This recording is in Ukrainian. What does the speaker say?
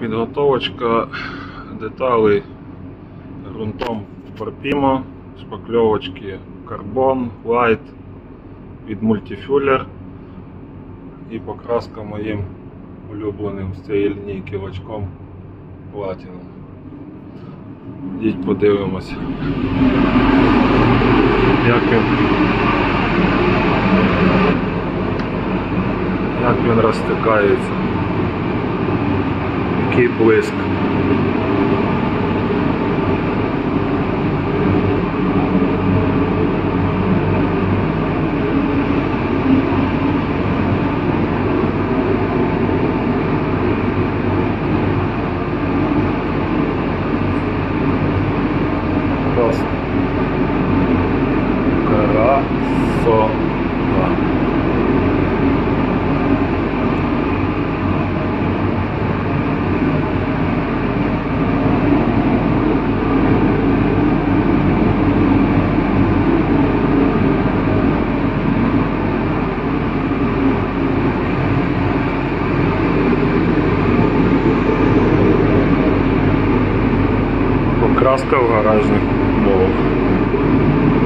Підготовочка деталей ґрунтом Парпімо, шпакльовочки Carbon, Light від Multifuller і покраска моїм улюбленим з цієї лінійки Platinum. Йдіть подивимось, як він, як він розтикається. taki błysk. Krasota. краска в гаражних умовах.